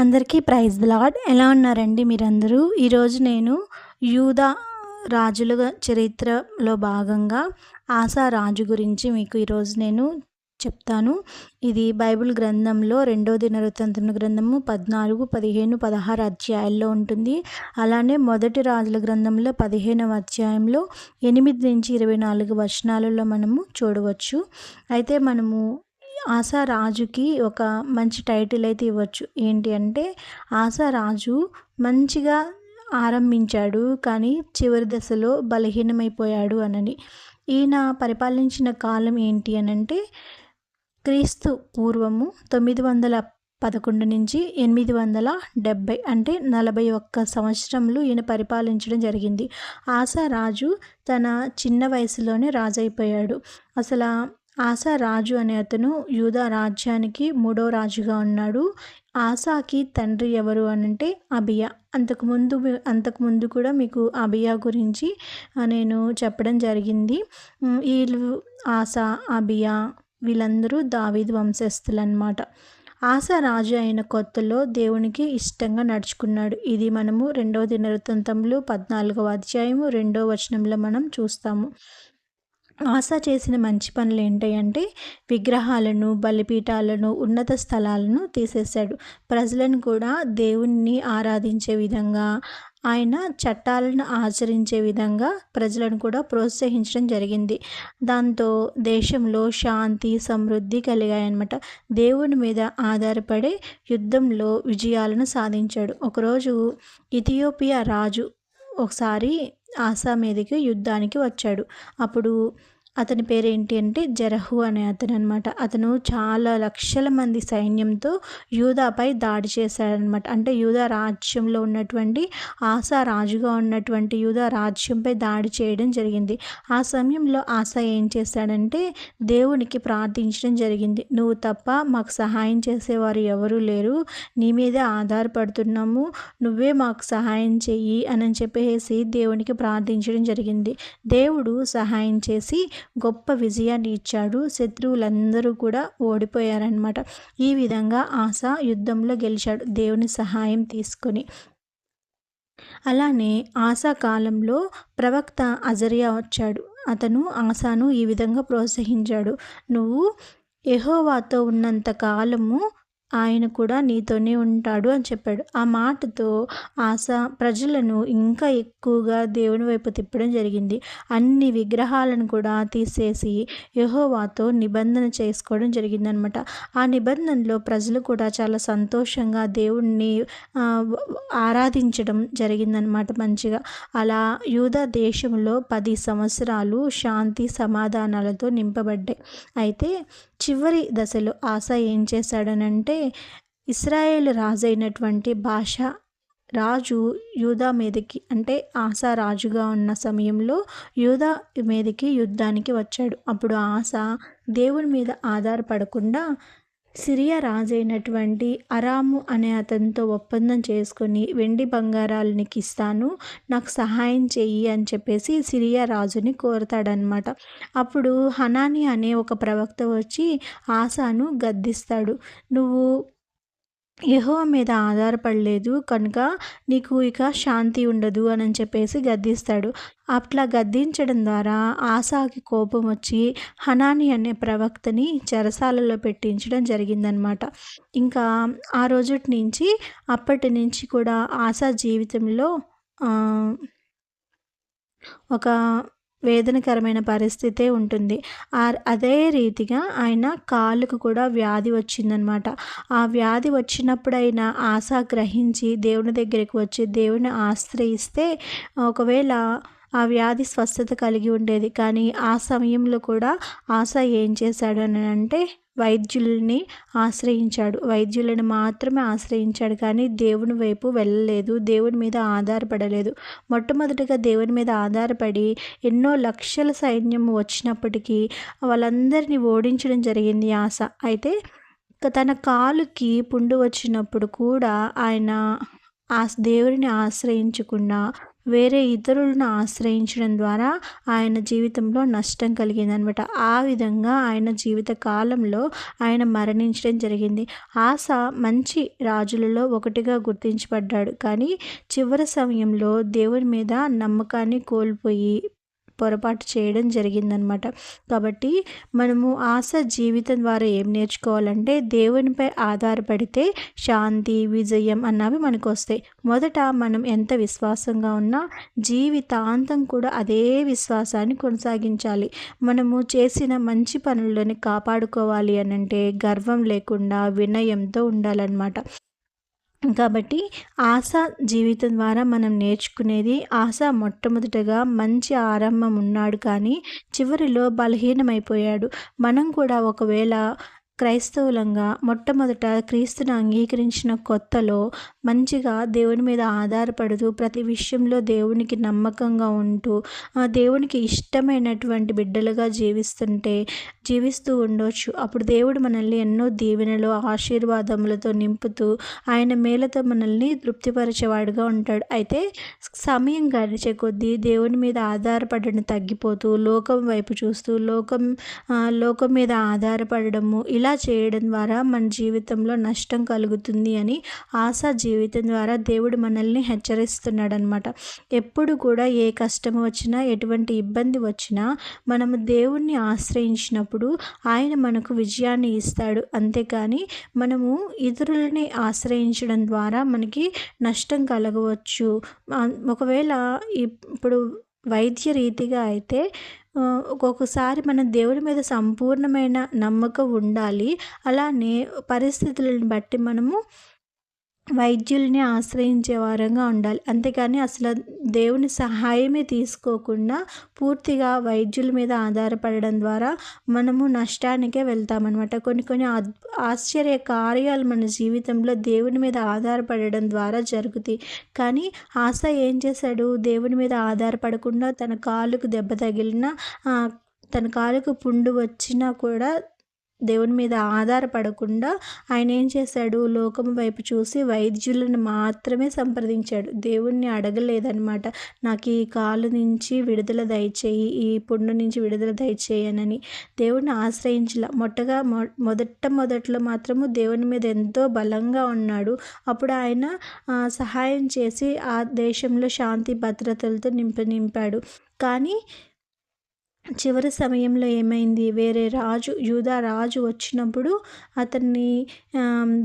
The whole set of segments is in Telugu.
అందరికీ ప్రైజ్ బ్లాడ్ ఎలా ఉన్నారండి మీరందరూ? ఈరోజు నేను యూదా రాజుల చరిత్రలో భాగంగా ఆశా రాజు గురించి మీకు ఈరోజు నేను చెప్తాను. ఇది బైబిల్ గ్రంథంలో రెండో దినవృత్తాంతముల గ్రంథము పద్నాలుగు పదిహేను పదహారు అధ్యాయాల్లో ఉంటుంది. అలానే మొదటి రాజుల గ్రంథంలో పదిహేనవ అధ్యాయంలో ఎనిమిది నుంచి ఇరవై నాలుగు వచనాలలో మనము చూడవచ్చు. అయితే మనము ఆశా రాజుకి ఒక మంచి టైటిల్ అయితే ఇవ్వచ్చు. ఏంటి అంటే ఆశారాజు మంచిగా ఆరంభించాడు కానీ చివరి దశలో బలహీనమైపోయాడు అనని. ఈయన పరిపాలించిన కాలం ఏంటి అనంటే క్రీస్తు పూర్వము తొమ్మిది వందల పదకొండు నుంచి ఎనిమిది వందల డెబ్భై అంటే నలభై ఒక్క సంవత్సరంలో ఈయన పరిపాలించడం జరిగింది. ఆశా రాజు తన చిన్న వయసులోనే రాజైపోయాడు. అసలు ఆశా రాజు అనే అతను యూదా రాజ్యానికి మూడో రాజుగా ఉన్నాడు. ఆశాకి తండ్రి ఎవరు అని అంటే అబియా. అంతకుముందు అంతకుముందు కూడా మీకు అబియా గురించి నేను చెప్పడం జరిగింది. వీళ్ళు ఆశా అబియా వీళ్ళందరూ దావీద్ వంశస్థులు అనమాట ఆశ రాజు అయిన కొత్తలో దేవునికి ఇష్టంగా నడుచుకున్నాడు. ఇది మనము రెండవ దినవృత్తంతంలో పద్నాలుగవ అధ్యాయము రెండవ వచనంలో మనం చూస్తాము. ఆశా చేసిన మంచి పనులు ఏంటంటే విగ్రహాలను బలిపీఠాలను ఉన్నత స్థలాలను తీసేశాడు. ప్రజలను కూడా దేవుణ్ణి ఆరాధించే విధంగా ఆయన చట్టాలను ఆచరించే విధంగా ప్రజలను కూడా ప్రోత్సహించడం జరిగింది. దాంతో దేశంలో శాంతి సమృద్ధి కలిగాయన్నమాట. దేవుని మీద ఆధారపడే యుద్ధంలో విజయాలను సాధించాడు. ఒకరోజు ఇథియోపియా రాజు ఒకసారి ఆసా మీదకి యుద్ధానికి వచ్చాడు. అప్పుడు అతని పేరు ఏంటి అంటే జరహు అనే అతను అనమాట అతను చాలా లక్షల మంది సైన్యంతో యూదాపై దాడి చేశాడనమాట అంటే యూదా రాజ్యంలో ఉన్నటువంటి ఆశా రాజుగా ఉన్నటువంటి యూదా రాజ్యంపై దాడి చేయడం జరిగింది. ఆ సమయంలో ఆశ ఏం చేశాడంటే దేవునికి ప్రార్థించడం జరిగింది. నువ్వు తప్ప మాకు సహాయం చేసేవారు ఎవరూ లేరు. నీ మీదే ఆధారపడుతున్నాము. నువ్వే మాకు సహాయం చెయ్యి అని చెప్పేసి దేవునికి ప్రార్థించడం జరిగింది. దేవుడు సహాయం చేసి గొప్ప విజయాన్ని ఇచ్చాడు. శత్రువులందరూ కూడా ఓడిపోయారనమాట ఈ విధంగా ఆశ యుద్ధంలో గెలిచాడు. దేవుని సహాయం తీసుకొని. అలానే ఆశా కాలంలో ప్రవక్త అజరియా వచ్చాడు. అతను ఆశాను ఈ విధంగా ప్రోత్సహించాడు. నువ్వు ఎహోవాతో ఉన్నంత కాలము ఆయన కూడా నీతోనే ఉంటాడు అని చెప్పాడు. ఆ మాటతో ఆశ ప్రజలను ఇంకా ఎక్కువగా దేవుని వైపు తిప్పడం జరిగింది. అన్ని విగ్రహాలను కూడా తీసేసి యహోవాతో నిబంధన చేసుకోవడం జరిగిందనమాట. ఆ నిబంధనలో ప్రజలు కూడా చాలా సంతోషంగా దేవుణ్ణి ఆరాధించడం జరిగిందనమాట మంచిగా. అలా యూదా దేశంలో పది సంవత్సరాలు శాంతి సమాధానాలతో నింపబడ్డాయి. అయితే చివరి దశలో ఆశ ఏం చేశాడనంటే ఇస్రాయేల్ రాజు అయినటువంటి భాష రాజు యూదా మీదకి అంటే ఆశా రాజుగా ఉన్న సమయంలో యూదా మీదకి యుద్ధానికి వచ్చాడు. అప్పుడు ఆశ దేవుని మీద ఆధారపడకుండా సిరియా రాజైనటువంటి అరాము అనే అతనితో ఒప్పందం చేసుకొని వెండి బంగారాలు నీకు ఇస్తాను నాకు సహాయం చెయ్యి అని చెప్పేసి సిరియా రాజుని కోరతాడనమాట అప్పుడు హనాని అనే ఒక ప్రవక్త వచ్చి ఆశాను గద్దిస్తాడు. నువ్వు యహో మీద ఆధారపడలేదు. కనుక నీకు ఇక శాంతి ఉండదు అని చెప్పేసి గద్దిస్తాడు. అట్లా గద్దించడం ద్వారా ఆశాకి కోపం వచ్చి హనాని అనే ప్రవక్తని చెరసాలలో పెట్టించడం జరిగిందనమాట ఇంకా ఆ రోజుటి నుంచి అప్పటి నుంచి కూడా ఆశా జీవితంలో ఒక వేదనకరమైన పరిస్థితే ఉంటుంది. అదే రీతిగా ఆయన కాళ్ళకు కూడా వ్యాధి వచ్చిందనమాట. ఆ వ్యాధి వచ్చినప్పుడైనా ఆశ గ్రహించి దేవుని దగ్గరికి వచ్చి దేవుని ఆశ్రయిస్తే ఒకవేళ ఆ వ్యాధి స్వస్థత కలిగి ఉండేది. కానీ ఆ సమయంలో కూడా ఆశ ఏం చేశాడు అని అంటే వైద్యుల్ని ఆశ్రయించాడు. వైద్యులను మాత్రమే ఆశ్రయించాడు కానీ దేవుని వైపు వెళ్ళలేదు. దేవుని మీద ఆధారపడలేదు. మొట్టమొదటిగా దేవుని మీద ఆధారపడి ఎన్నో లక్షల సైన్యం వచ్చినప్పటికీ వాళ్ళందరినీ ఓడించడం జరిగింది ఆశ అయితే తన కాలుకి పుండు వచ్చినప్పుడు కూడా ఆయన ఆ దేవుడిని ఆశ్రయించకుండా వేరే ఇతరులను ఆశ్రయించడం ద్వారా ఆయన జీవితంలో నష్టం కలిగిందనమాట. ఆ విధంగా ఆయన జీవిత కాలంలో ఆయన మరణించడం జరిగింది. ఆశ మంచి రాజులలో ఒకటిగా గుర్తించబడ్డాడు. కానీ చివరి సమయంలో దేవుని మీద నమ్మకాన్ని కోల్పోయి పొరపాటు చేయడం జరిగిందనమాట. కాబట్టి మనము ఆశ జీవితం ద్వారా ఏం నేర్చుకోవాలంటే దేవునిపై ఆధారపడితే శాంతి విజయం అన్నవి మనకు వస్తాయి మొదట మనం ఎంత విశ్వాసంగా ఉన్నా జీవితాంతం కూడా అదే విశ్వాసాన్ని కొనసాగించాలి. మనము చేసిన మంచి పనులను కాపాడుకోవాలి అని అంటే గర్వం లేకుండా వినయంతో ఉండాలన్నమాట. కాబట్టి ఆశ జీవితం ద్వారా మనం నేర్చుకునేది ఆశ మొట్టమొదటగా మంచి ఆరంభం ఉన్నాడు కానీ చివరిలో బలహీనమైపోయాడు. మనం కూడా ఒకవేళ క్రైస్తవులంగా మొట్టమొదట క్రీస్తుని అంగీకరించిన కొత్తలో మంచిగా దేవుని మీద ఆధారపడుతూ ప్రతి విషయంలో దేవునికి నమ్మకంగా ఉంటూ ఆ దేవునికి ఇష్టమైనటువంటి బిడ్డలుగా జీవిస్తుంటే జీవిస్తూ ఉండొచ్చు. అప్పుడు దేవుడు మనల్ని ఎన్నో దీవెనలు ఆశీర్వాదములతో నింపుతూ ఆయన మేలతో మనల్ని తృప్తిపరిచేవాడుగా ఉంటాడు. అయితే సమయం గడిచే కొద్దీ దేవుని మీద ఆధారపడడం తగ్గిపోతూ లోకం వైపు చూస్తూ లోకం లోకం మీద ఆధారపడము ఇలా ఇలా చేయడం ద్వారా మన జీవితంలో నష్టం కలుగుతుంది అని ఆశ జీవితం ద్వారా దేవుడు మనల్ని హెచ్చరిస్తున్నాడు అనమాట ఎప్పుడు కూడా ఏ కష్టం వచ్చినా ఎటువంటి ఇబ్బంది వచ్చినా మనము దేవుణ్ణి ఆశ్రయించినప్పుడు ఆయన మనకు విజయాన్ని ఇస్తాడు. అంతేకాని మనము ఇతరులని ఆశ్రయించడం ద్వారా మనకి నష్టం కలగవచ్చు. ఒకవేళ ఇప్పుడు వైద్య రీతిగా అయితే ఒక్కొక్కసారి మన దేవుడి మీద సంపూర్ణమైన నమ్మకం ఉండాలి. అలానే పరిస్థితులను బట్టి మనము వైద్యుల్ని ఆశ్రయించే వారంగా ఉండాలి. అంతేకాని అసలు దేవుని సహాయమే తీసుకోకుండా పూర్తిగా వైద్యుల మీద ఆధారపడడం ద్వారా మనము నష్టానికే వెళ్తామన్నమాట. కొన్ని కొన్ని ఆశ్చర్య కార్యాలు మన జీవితంలో దేవుని మీద ఆధారపడడం ద్వారా జరుగుతాయి. కానీ ఆశ ఏం చేశాడు? దేవుని మీద ఆధారపడకుండా తన కాలుకు దెబ్బ తగిలిన తన కాలుకు పుండు వచ్చినా కూడా దేవుని మీద ఆధారపడకుండా ఆయన ఏం చేశాడు? లోకం వైపు చూసి వైద్యులను మాత్రమే సంప్రదించాడు. దేవుణ్ణి అడగలేదనమాట నాకు ఈ కాలు నుంచి విడుదల దయచేయి ఈ పుండు నుంచి విడుదల దయచేయనని. దేవుణ్ణి ఆశ్రయించాల. మొట్టగా మొదట మొదట్లో మాత్రము దేవుని మీద ఎంతో బలంగా ఉన్నాడు. అప్పుడు ఆయన సహాయం చేసి ఆ దేశంలో శాంతి భద్రతలతో నింప నింపాడు. కానీ చివరి సమయంలో ఏమైంది? వేరే రాజు యూదా రాజు వచ్చినప్పుడు అతన్ని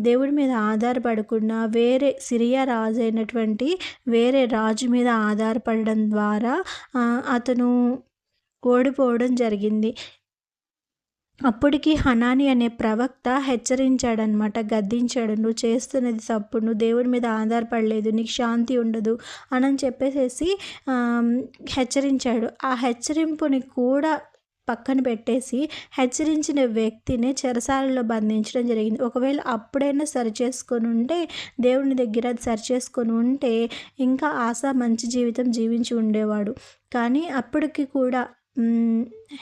దేవుడి మీద ఆధారపడకుండా వేరే సిరియా రాజు అయినటువంటి వేరే రాజు మీద ఆధారపడడం ద్వారా అతను ఓడిపోవడం జరిగింది. అప్పటికి హనాని అనే ప్రవక్త హెచ్చరించాడనమాట గద్దించాడు నువ్వు చేస్తున్నది తప్పు నువ్వు దేవుడి మీద ఆధారపడలేదు నీకు శాంతి ఉండదు అని చెప్పేసేసి హెచ్చరించాడు. ఆ హెచ్చరింపుని కూడా పక్కన పెట్టేసి హెచ్చరించిన వ్యక్తిని చెరసాలలో బంధించడం జరిగింది. ఒకవేళ అప్పుడైనా సరి చేసుకొని ఉంటే దేవుని దగ్గర సరి చేసుకొని ఉంటే ఇంకా ఆశ మంచి జీవితం జీవించి ఉండేవాడు. కానీ అప్పటికి కూడా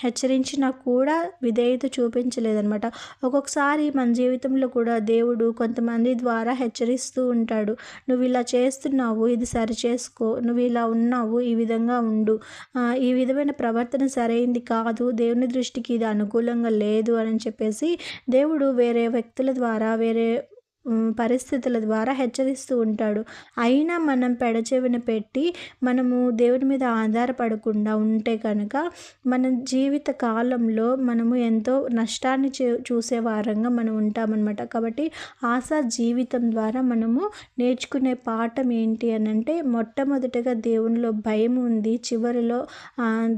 హెచ్చరించినా కూడా విధేయత చూపించలేదనమాట ఒక్కొక్కసారి మన జీవితంలో కూడా దేవుడు కొంతమంది ద్వారా హెచ్చరిస్తూ ఉంటాడు. నువ్వు ఇలా చేస్తున్నావు ఇది సరి చేసుకో. నువ్వు ఇలా ఉన్నావు ఈ విధంగా ఉండు. ఈ విధమైన ప్రవర్తన సరైంది కాదు. దేవుని దృష్టికి ఇది అనుకూలంగా లేదు అని చెప్పేసి దేవుడు వేరే వ్యక్తుల ద్వారా వేరే పరిస్థితుల ద్వారా హెచ్చరిస్తూ ఉంటాడు. అయినా మనం పెడచెవిన పెట్టి మనము దేవుడి మీద ఆధారపడకుండా ఉంటే కనుక మన జీవిత కాలంలో మనము ఎంతో నష్టాన్ని చూసే వారంగా మనం ఉంటామన్నమాట. కాబట్టి ఆశా జీవితం ద్వారా మనము నేర్చుకునే పాఠం ఏంటి అని అంటే మొట్టమొదటిగా దేవునిలో భయం ఉంది. చివరిలో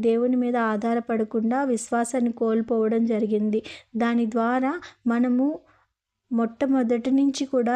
దేవుని మీద ఆధారపడకుండా విశ్వాసాన్ని కోల్పోవడం జరిగింది. దాని ద్వారా మనము మొట్టమొదటి నుంచి కూడా